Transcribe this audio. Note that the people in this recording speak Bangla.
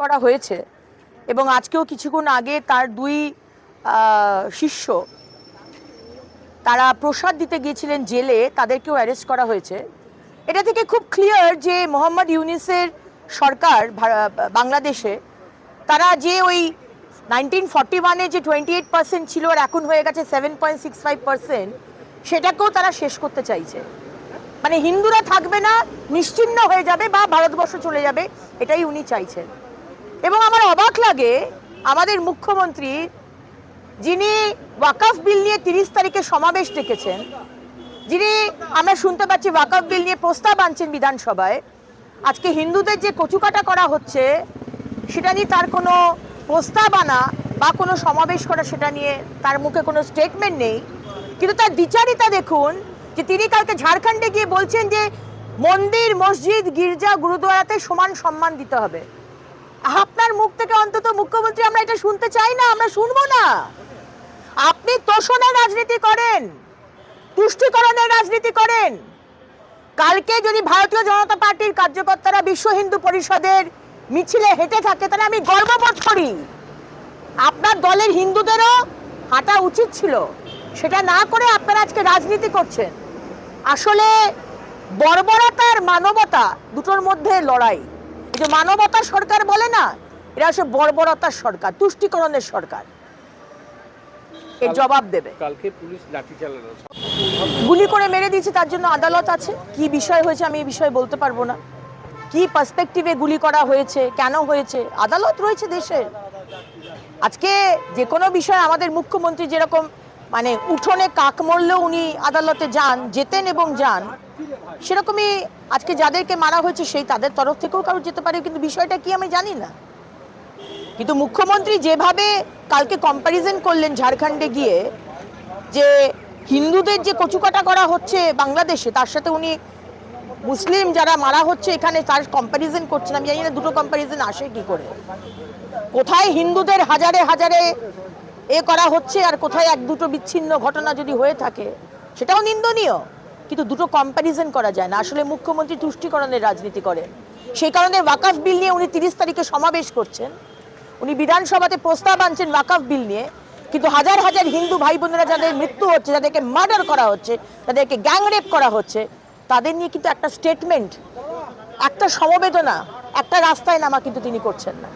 করা হয়েছে এবং আজকেও কিছুক্ষণ আগে তার দুই শিষ্য তারা প্রসাদ দিতে গিয়েছিলেন জেলে, তাদেরকেও অ্যারেস্ট করা হয়েছে। এটা থেকে খুব ক্লিয়ার যে মোহাম্মদ ইউনিসের সরকার বাংলাদেশে তারা যে ওই নাইনটিন ফর্টি ওয়ানে যে টোয়েন্টি এইট পার্সেন্ট ছিল আর এখন হয়ে গেছে seven point six five percent সেটাকেও তারা শেষ করতে চাইছে। মানে হিন্দুরা থাকবে না নিশ্চিহ্ন হয়ে যাবে বা ভারতবর্ষ চলে যাবে, এটাই উনি চাইছেন। এবং আমার অবাক লাগে আমাদের মুখ্যমন্ত্রী যিনি ওয়াকাফ বিল নিয়ে তিরিশ তারিখে সমাবেশ ডেকেছেন, যিনি আমরা শুনতে পাচ্ছি ওয়াকাফ বিল নিয়ে প্রস্তাব আনছেন বিধানসভায়, আজকে হিন্দুদের যে কচুকাটা করা হচ্ছে, সেটা নিয়ে তার কোনো প্রস্তাব আনা বা কোনো সমাবেশ করা সেটা নিয়ে তার মুখে কোনো স্টেটমেন্ট নেই। কিন্তু তার দ্বিচারিতা দেখুন যে তিনি কালকে ঝাড়খণ্ডে গিয়ে বলছেন যে মন্দির, মসজিদ, গির্জা গুরুদুয়ারাতে সমান সম্মান দিতে হবে। আপনার মুখ থেকে অন্তত মুখ্যমন্ত্রী আমরা এটা শুনতে চাই না, আমরা শুনব না। আপনি তোষণের রাজনীতি করেন তুষ্টিকরণের রাজনীতি করেন। কালকে যদি ভারতীয় জনতা পার্টির কার্যকর্তারা বিশ্ব হিন্দু পরিষদের মিছিলে হেঁটে থাকে, তাহলে আমি গর্ববোধ করি। আপনার দলের হিন্দুদেরও হাঁটা উচিত ছিল। সেটা না করে আপনারা আজকে রাজনীতি করছেন। আসলে বর্বরতা আর মানবতা দুটোর মধ্যে লড়াই। যে মানবতার সরকার বলে না এরা আসলে বর্বরতার সরকার তুষ্টিকরণের সরকার। এর জবাব দেবে। কালকে পুলিশ লাঠি গুলি করে মেরে দিয়েছে তার জন্য আদালত আছে। কি বিষয় হয়েছে আমি এই বিষয়ে বলতে পারব না। কি পার্সপেক্টিভে গুলি করা হয়েছে কেন হয়েছে? আদালত রয়েছে দেশে আজকে যে কোনো বিষয়ে আমাদের মুখ্যমন্ত্রী যেরকম মানে উঠোনে কাক মরলেও উনি আদালতে যান, যেতেন এবং যান, সেরকমই আজকে যাদেরকে মারা হয়েছে সেই তাদের তরফ থেকেও কারও যেতে পারে, কিন্তু বিষয়টা কি আমি জানি না। কিন্তু মুখ্যমন্ত্রী যেভাবে কালকে কম্প্যারিজন করলেন ঝাড়খণ্ডে গিয়ে, যে হিন্দুদের যে কচুকাটা করা হচ্ছে বাংলাদেশে, তার সাথে উনি মুসলিম যারা মারা হচ্ছে এখানে তার কম্প্যারিজন করছেন, আমি জানি না দুটো কম্প্যারিজন আসে কি করে। কোথায় হিন্দুদের হাজারে হাজারে এ করা হচ্ছে আর কোথায় এক দুটো বিচ্ছিন্ন ঘটনা যদি হয়ে থাকে, সেটাও নিন্দনীয়। কিন্তু দুটো কম্প্যারিজন করা যায় না। আসলে মুখ্যমন্ত্রী তুষ্টিকরণের রাজনীতি করেন। সেই কারণে ওয়াকাফ বিল নিয়ে উনি তিরিশ তারিখে সমাবেশ করছেন। উনি বিধানসভাতে প্রস্তাব আনছেন ওয়াকাফ বিল নিয়ে। কিন্তু হাজার হাজার হিন্দু ভাই বোনেরা যাদের মৃত্যু হচ্ছে, যাদেরকে মার্ডার করা হচ্ছে, তাদেরকে গ্যাংরেপ করা হচ্ছে, তাদের নিয়ে কিন্তু একটা স্টেটমেন্ট একটা সমবেদনা, একটা রাস্তায় নামা কিন্তু তিনি করছেন না।